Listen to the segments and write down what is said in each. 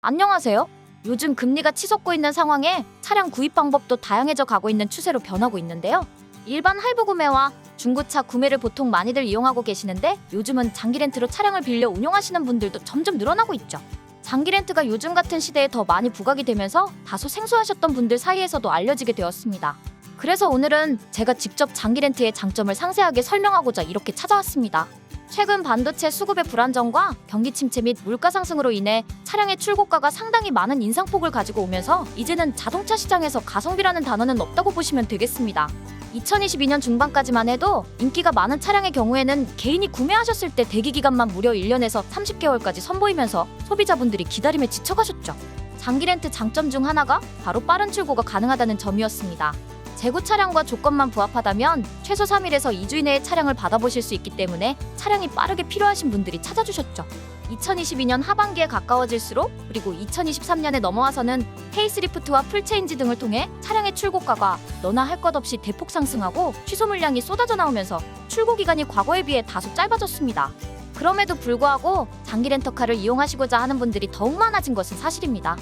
안녕하세요. 요즘 금리가 치솟고 있는 상황에 차량 구입 방법도 다양해져 가고 있는 추세로 변하고 있는데요. 일반 할부 구매와 중고차 구매를 보통 많이들 이용하고 계시는데 요즘은 장기 렌트로 차량을 빌려 운용하시는 분들도 점점 늘어나고 있죠. 장기 렌트가 요즘 같은 시대에 더 많이 부각이 되면서 다소 생소하셨던 분들 사이에서도 알려지게 되었습니다. 그래서 오늘은 제가 직접 장기 렌트의 장점을 상세하게 설명하고자 이렇게 찾아왔습니다. 최근 반도체 수급의 불안정과 경기 침체 및 물가 상승으로 인해 차량의 출고가가 상당히 많은 인상폭을 가지고 오면서 이제는 자동차 시장에서 가성비라는 단어는 없다고 보시면 되겠습니다. 2022년 중반까지만 해도 인기가 많은 차량의 경우에는 개인이 구매하셨을 때 대기 기간만 무려 1년에서 30개월까지 선보이면서 소비자분들이 기다림에 지쳐가셨죠. 장기 렌트 장점 중 하나가 바로 빠른 출고가 가능하다는 점이었습니다. 재고 차량과 조건만 부합하다면 최소 3일에서 2주 이내에 차량을 받아보실 수 있기 때문에 차량이 빠르게 필요하신 분들이 찾아주셨죠. 2022년 하반기에 가까워질수록 그리고 2023년에 넘어와서는 페이스리프트와 풀체인지 등을 통해 차량의 출고가가 너나 할 것 없이 대폭 상승하고 취소 물량이 쏟아져 나오면서 출고 기간이 과거에 비해 다소 짧아졌습니다. 그럼에도 불구하고 장기 렌터카를 이용하시고자 하는 분들이 더욱 많아진 것은 사실입니다.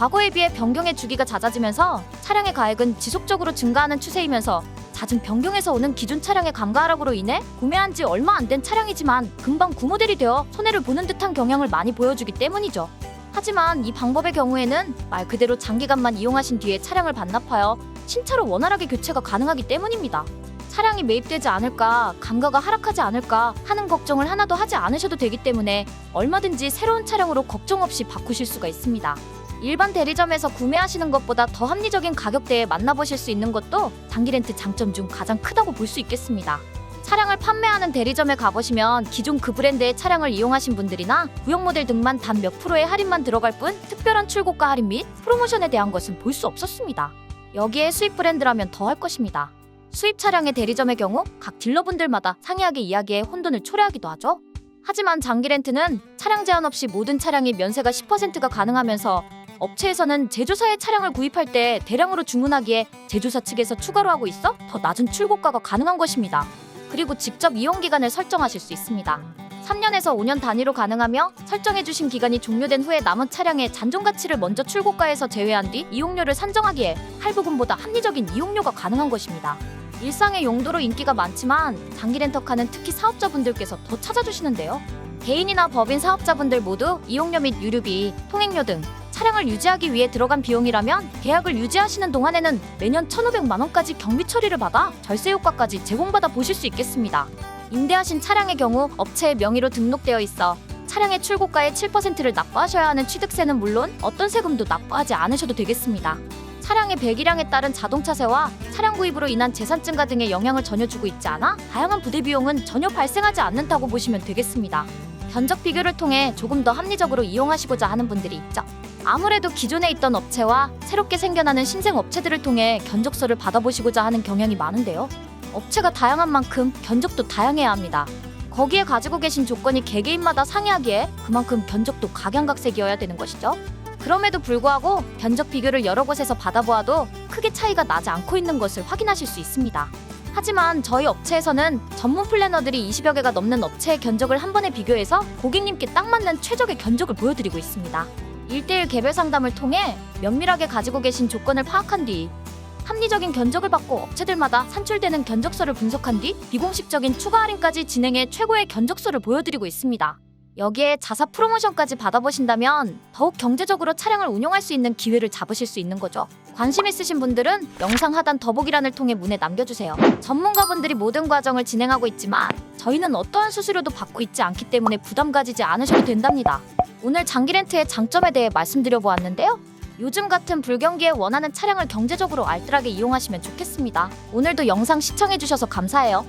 과거에 비해 변경의 주기가 잦아지면서 차량의 가액은 지속적으로 증가하는 추세이면서 잦은 변경에서 오는 기존 차량의 감가 하락으로 인해 구매한 지 얼마 안 된 차량이지만 금방 구모델이 되어 손해를 보는 듯한 경향을 많이 보여주기 때문이죠. 하지만 이 방법의 경우에는 말 그대로 장기간만 이용하신 뒤에 차량을 반납하여 신차로 원활하게 교체가 가능하기 때문입니다. 차량이 매입되지 않을까, 감가가 하락하지 않을까 하는 걱정을 하나도 하지 않으셔도 되기 때문에 얼마든지 새로운 차량으로 걱정 없이 바꾸실 수가 있습니다. 일반 대리점에서 구매하시는 것보다 더 합리적인 가격대에 만나보실 수 있는 것도 장기 렌트 장점 중 가장 크다고 볼 수 있겠습니다. 차량을 판매하는 대리점에 가보시면 기존 그 브랜드의 차량을 이용하신 분들이나 구형 모델 등만 단 몇 프로의 할인만 들어갈 뿐 특별한 출고가 할인 및 프로모션에 대한 것은 볼 수 없었습니다. 여기에 수입 브랜드라면 더 할 것입니다. 수입 차량의 대리점의 경우 각 딜러분들마다 상이하게 이야기에 혼돈을 초래하기도 하죠. 하지만 장기 렌트는 차량 제한 없이 모든 차량이 면세가 10%가 가능하면서 업체에서는 제조사의 차량을 구입할 때 대량으로 주문하기에 제조사 측에서 추가로 하고 있어 더 낮은 출고가가 가능한 것입니다. 그리고 직접 이용 기간을 설정하실 수 있습니다. 3년에서 5년 단위로 가능하며 설정해주신 기간이 종료된 후에 남은 차량의 잔존 가치를 먼저 출고가에서 제외한 뒤 이용료를 산정하기에 할부금보다 합리적인 이용료가 가능한 것입니다. 일상의 용도로 인기가 많지만 장기 렌터카는 특히 사업자분들께서 더 찾아주시는데요. 개인이나 법인 사업자분들 모두 이용료 및 유류비, 통행료 등 차량을 유지하기 위해 들어간 비용이라면 계약을 유지하시는 동안에는 매년 1,500만 원까지 경비 처리를 받아 절세 효과까지 제공받아 보실 수 있겠습니다. 임대하신 차량의 경우 업체의 명의로 등록되어 있어 차량의 출고가의 7%를 납부하셔야 하는 취득세는 물론 어떤 세금도 납부하지 않으셔도 되겠습니다. 차량의 배기량에 따른 자동차세와 차량 구입으로 인한 재산 증가 등의 영향을 전혀 주고 있지 않아 다양한 부대 비용은 전혀 발생하지 않는다고 보시면 되겠습니다. 견적 비교를 통해 조금 더 합리적으로 이용하시고자 하는 분들이 있죠. 아무래도 기존에 있던 업체와 새롭게 생겨나는 신생 업체들을 통해 견적서를 받아보시고자 하는 경향이 많은데요. 업체가 다양한 만큼 견적도 다양해야 합니다. 거기에 가지고 계신 조건이 개개인마다 상이하기에 그만큼 견적도 각양각색이어야 되는 것이죠. 그럼에도 불구하고 견적 비교를 여러 곳에서 받아보아도 크게 차이가 나지 않고 있는 것을 확인하실 수 있습니다. 하지만 저희 업체에서는 전문 플래너들이 20여 개가 넘는 업체의 견적을 한 번에 비교해서 고객님께 딱 맞는 최적의 견적을 보여드리고 있습니다. 1대1 개별 상담을 통해 면밀하게 가지고 계신 조건을 파악한 뒤 합리적인 견적을 받고 업체들마다 산출되는 견적서를 분석한 뒤 비공식적인 추가 할인까지 진행해 최고의 견적서를 보여드리고 있습니다. 여기에 자사 프로모션까지 받아보신다면 더욱 경제적으로 차량을 운용할 수 있는 기회를 잡으실 수 있는 거죠. 관심 있으신 분들은 영상 하단 더보기란을 통해 문에 남겨주세요. 전문가분들이 모든 과정을 진행하고 있지만 저희는 어떠한 수수료도 받고 있지 않기 때문에 부담 가지지 않으셔도 된답니다. 오늘 장기 렌트의 장점에 대해 말씀드려 보았는데요. 요즘 같은 불경기에 원하는 차량을 경제적으로 알뜰하게 이용하시면 좋겠습니다. 오늘도 영상 시청해주셔서 감사해요.